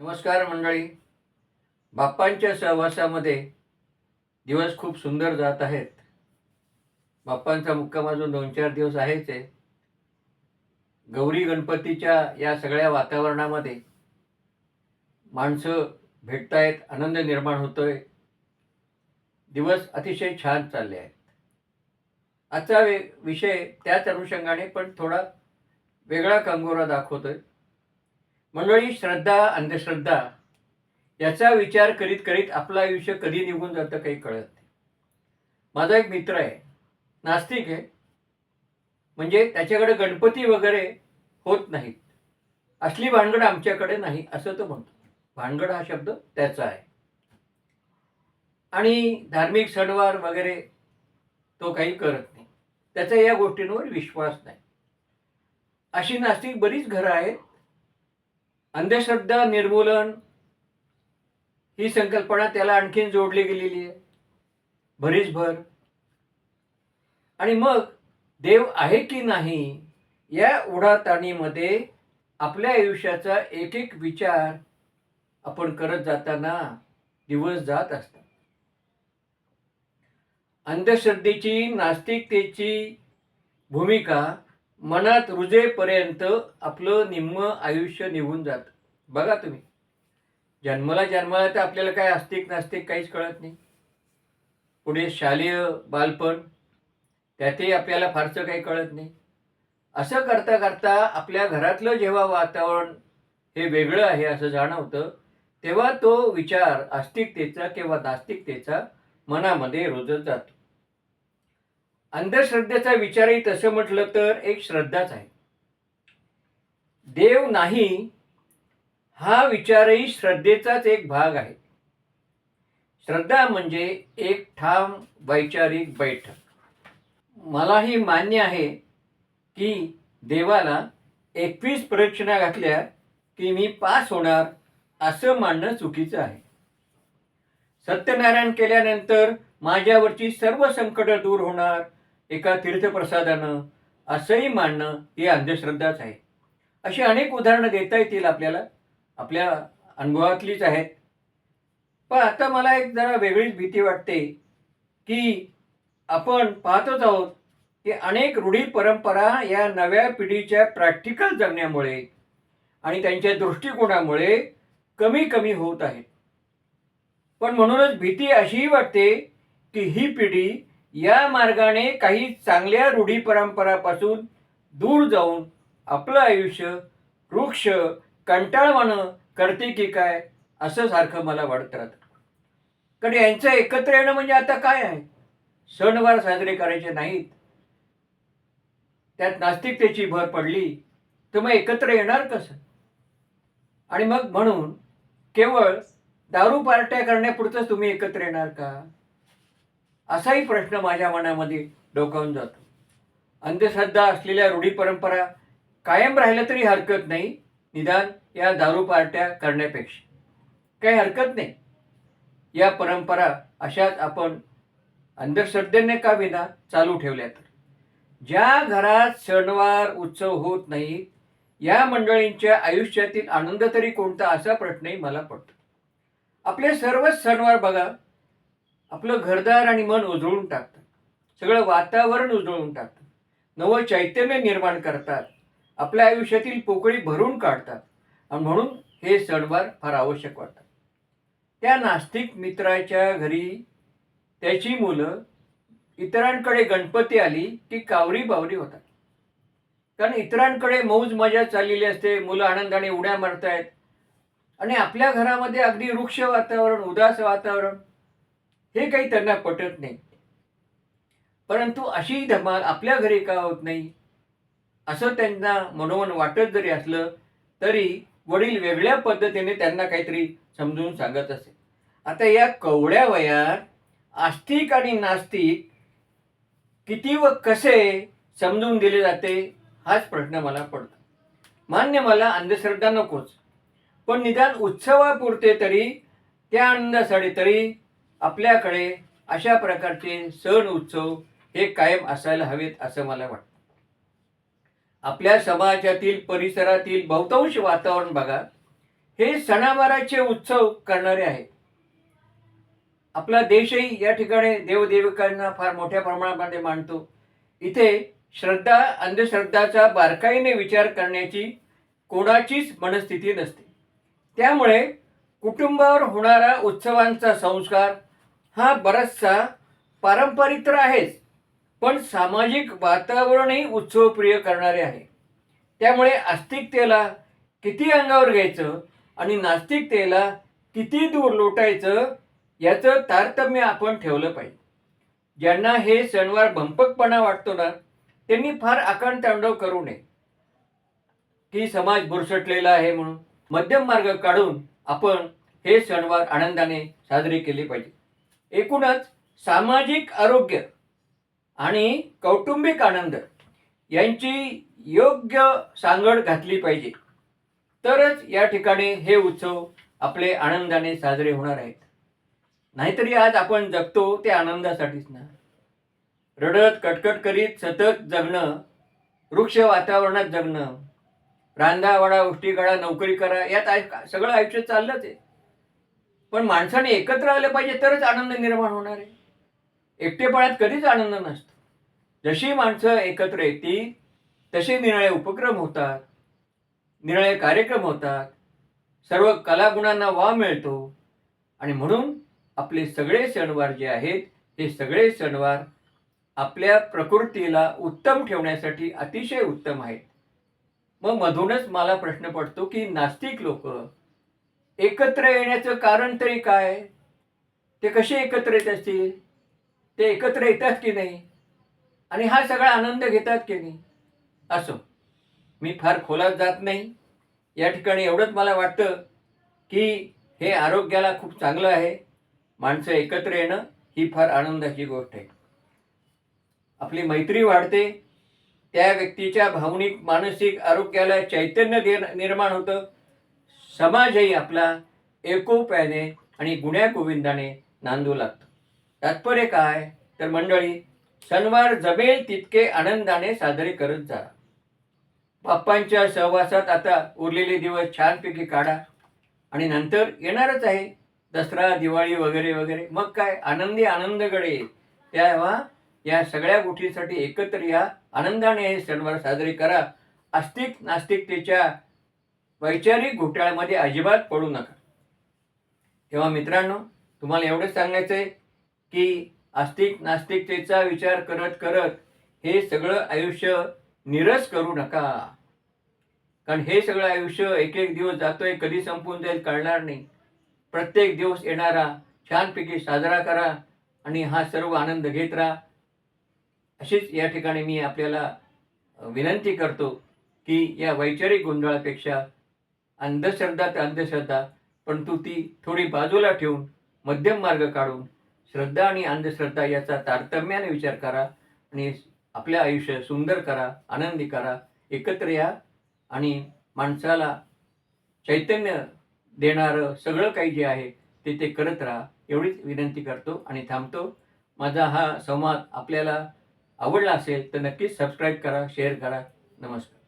नमस्कार मंडळी. बाप्पांच्या सहवासामध्ये दिवस खूप सुंदर जात आहेत. बाप्पांचा मुक्काम अजून दोन चार दिवस आहेच आहे. गौरी गणपतीच्या या सगळ्या वातावरणामध्ये माणसं भेटतायत आनंद निर्माण होतोय. दिवस अतिशय छान चालले आहेत. आजचा वे विषय त्याच अनुषंगाने पण थोडा वेगळा कंगोरा दाखवतोय. मंडळी श्रद्धा अंधश्रद्धा याचा विचार करीत करीत आपलं आयुष्य कधी निघून जातं काही कळत नाही. माझा एक मित्र आहे नास्तिक आहे. म्हणजे त्याच्याकडे गणपती वगैरे होत नाहीत. असली भानगड आमच्याकडे नाही असं तो म्हणतो. भानगड हा शब्द त्याचा आहे. आणि धार्मिक सणवार वगैरे तो काही करत नाही. त्याचा या गोष्टींवर विश्वास नाही. अशी नास्तिक बरीच घरं आहेत अंधश्रद्धा निर्मूलन ही संकल्पना त्याला आणखीन जोडली गेलेली आहे. भरीसभर. आणि मग देव आहे की नाही या उडाताणीमध्ये आपल्या आयुष्याचा एक एक विचार आपण करत जाताना दिवस जात असतात. अंधश्रद्धेची नास्तिकतेची भूमिका मनात रुजेपर्यंत आपलं निम्म आयुष्य निघून जातं. बघा तुम्ही. जन्माला जन्माला तर आपल्याला काय आस्तिक नास्तिक काहीच कळत नाही. पुढे शालेय बालपण त्यातही आपल्याला फारसं काही कळत नाही. असं करता करता आपल्या घरातलं जेव्हा वातावरण हे वेगळं आहे असं जाणवतं तेव्हा तो विचार आस्तिकतेचा किंवा नास्तिकतेचा मनामध्ये रुजत जातो. अंधश्रद्धेचा विचारही तसं म्हटलं तर एक श्रद्धाच आहे. देव नाही हा विचारही श्रद्धेचाच एक भाग आहे. श्रद्धा म्हणजे एक ठाम वैचारिक बैठक. मलाही मान्य आहे की देवाला एकवीस प्रदक्षिणा घातल्या की मी पास होणार असं मानणं चुकीचं आहे. सत्यनारायण केल्यानंतर माझ्यावरची सर्व संकटं दूर होणार एका तीर्थप्रसादानं असंही मानणं ही अंधश्रद्धाच आहे. अशी अनेक उदाहरणं देता येतील आपल्याला. आपल्या अनुभवातलीच आहेत. पण आता मला एक जरा वेगळीच भीती वाटते की आपण पाहतच आहोत की अनेक रूढी परंपरा या नव्या पिढीच्या प्रॅक्टिकल जगण्यामुळे आणि त्यांच्या दृष्टिकोनामुळे कमी कमी होत आहेत. पण म्हणूनच भीती अशीही वाटते की ही पिढी या मार्गाने काही चांगल्या रूढी परंपरापासून दूर जाऊन आपलं आयुष्य वृक्ष कंटाळवाणं करते की काय असं सारखं मला वाटत राहतं. कारण यांचं एकत्र येणं म्हणजे आता काय आहे? सणवार साजरे करायचे नाहीत. त्यात नास्तिकतेची भर पडली तर मग एकत्र येणार कसं? आणि मग म्हणून केवळ दारू पार्ट्या करण्यापुरतंच तुम्ही एकत्र येणार का? असाही प्रश्न माझ्या मनामध्ये डोकावून जातो. अंधश्रद्धा असलेल्या रूढी परंपरा कायम राहिल्या तरी हरकत नाही निदान या दारू पार्ट्या करण्यापेक्षा. काही हरकत नाही. या परंपरा अशाच आपण अंधश्रद्धेने का विना चालू ठेवल्या तर? ज्या घरात सणवार उत्सव होत नाहीत या मंडळींच्या आयुष्यातील आनंद तरी कोणता असा प्रश्नही मला पडतो. आपले सर्वच सणवार बघा आपलं घरदार आणि मन उजळून टाकतात. सगळं वातावरण उजळून टाकतात. नवं चैतन्य निर्माण करतात. आपल्या आयुष्यातील पोकळी भरून काढतात. आणि म्हणून हे सणवार फार आवश्यक वाटतात. त्या नास्तिक मित्राच्या घरी त्याची मुलं इतरांकडे गणपती आली की कावरी बावरी होतात. कारण इतरांकडे मौज मजा चाललेली असते मुलं आनंदाने उड्या मारतायत. आणि आपल्या घरामध्ये अगदी वृक्ष वातावरण उदास वातावरण हे काही त्यांना पटत नाही. परंतु अशी धमाल आपल्या घरी का होत नाही? असं त्यांना मनोमन वाटत जरी असलं तरी वडील वेगळ्या पद्धतीने त्यांना काहीतरी समजून सांगत असे. आता या कवड्या वयात आस्तिक आणि नास्तिक किती व कसे समजून दिले जाते हाच प्रश्न मला पडतो. मान्य मला अंधश्रद्धा नकोच. पण निदान उत्सवापुरते तरी त्या आनंदासाठी तरी आपल्याकडे अशा प्रकारचे सण उत्सव हे कायम असायला हवेत असं मला वाटतं. आपल्या समाजातील परिसरातील बहुतांश वातावरण बघा हे सणावाराचे उत्सव करणारे आहेत आपला देशही या ठिकाणी देवदेविकांना फार मोठ्या प्रमाणामध्ये मानतो. इथे श्रद्धा अंधश्रद्धाचा बारकाईने विचार करण्याची कोणाचीच मनस्थिती नसते. त्यामुळे कुटुंबावर होणारा उत्सवांचा संस्कार हा बराचसा पारंपरिक तर आहेच पण सामाजिक वातावरणही उत्सवप्रिय करणारे आहे. त्यामुळे आस्तिकतेला किती अंगावर घ्यायचं आणि नास्तिकतेला किती दूर लोटायचं याचं तारतम्य आपण ठेवलं पाहिजे. ज्यांना हे सणवार भंपकपणा वाटतो ना त्यांनी फार आकांतांडव करू नये. की समाज बुरसटलेला आहे म्हणून मध्यम मार्ग काढून आपण हे सणवार आनंदाने साजरे केले पाहिजे. एकूणच सामाजिक आरोग्य आणि कौटुंबिक आनंद यांची योग्य सांगड घातली पाहिजे. तरच या ठिकाणी हे उत्सव आपले आनंदाने साजरे होणार आहेत. नाहीतरी आज आपण जगतो ते आनंदासाठीच ना. रडत कटकट करीत सतत जगणं वृक्ष वातावरणात जगणं रांधावाडा उष्टीगाडा नोकरी करा यात आय- सगळं आयुष्य चाललंच आहे. पण माणसाने एकत्र आलं पाहिजे तरच आनंद निर्माण होणार आहे. एकटेपणात कधीच आनंद नसतो. जशी माणसं एकत्र येतील तसे निराळे उपक्रम होतात निराळे कार्यक्रम होतात सर्व कलागुणांना वाव मिळतो आणि म्हणून आपले सगळे सणवार जे आहेत हे सगळे सणवार आपल्या प्रकृतीला उत्तम ठेवण्यासाठी अतिशय उत्तम आहेत. मग मधूनच मला प्रश्न पडतो की नास्तिक लोक एकत्र येण्याचं कारण तरी काय? ते कसे एकत्र येत असतील? ते एकत्र येतात की नाही? आणि हा सगळा आनंद घेतात की नाही? असो. मी फार खोलात जात नाही. या ठिकाणी एवढंच मला वाटतं की हे आरोग्याला खूप चांगलं आहे. माणसं एकत्र येणं ही फार आनंदाची गोष्ट आहे. आपली मैत्री वाढते. त्या व्यक्तीच्या भावनिक मानसिक आरोग्याला चैतन्य निर्माण होतं. समाजही आपला एकोप्याने आणि गुण्यागोविंदाने नांदू लागतो. तात्पर्य काय? तर मंडळी सणवार जमेल तितके आनंदाने साजरे करत जा. बाप्पांच्या सहवासात आता उरलेले दिवस छानपैकी काढा. आणि नंतर येणारच आहे. दसरा दिवाळी वगैरे वगैरे. मग काय? आनंदी आनंदगडे तेव्हा या सगळ्या गोष्टींसाठी एकत्र या. आनंदाने हे सणवार साजरे करा. आस्तिक नास्तिकतेच्या वैचारिक घोटाळ्यामध्ये अजिबात पडू नका. तेव्हा मित्रांनो तुम्हाला एवढंच सांगायचं आहे की आस्तिक नास्तिकतेचा विचार करत करत हे सगळं आयुष्य निरस करू नका. कारण हे सगळं आयुष्य एक एक दिवस जातोय कधी संपून जाईल कळणार नाही. प्रत्येक दिवस येणारा छानपैकी साजरा करा आणि हा सर्व आनंद घेत राहा. अशीच या ठिकाणी मी आपल्याला विनंती करतो की या वैचारिक गोंधळापेक्षा अंधश्रद्धा तर अंधश्रद्धा परंतु ती थोडी बाजूला ठेवून मध्यम मार्ग काढून श्रद्धा आणि अंधश्रद्धा याचा तारतम्याने विचार करा आणि आपलं आयुष्य सुंदर करा आनंदी करा एकत्र या आणि माणसाला चैतन्य देणारं सगळं काही जे आहे ते ते करत राहा. एवढीच विनंती करतो आणि थांबतो. माझा हा संवाद आपल्याला आवडला असेल तर नक्कीच सबस्क्राईब करा शेअर करा. नमस्कार.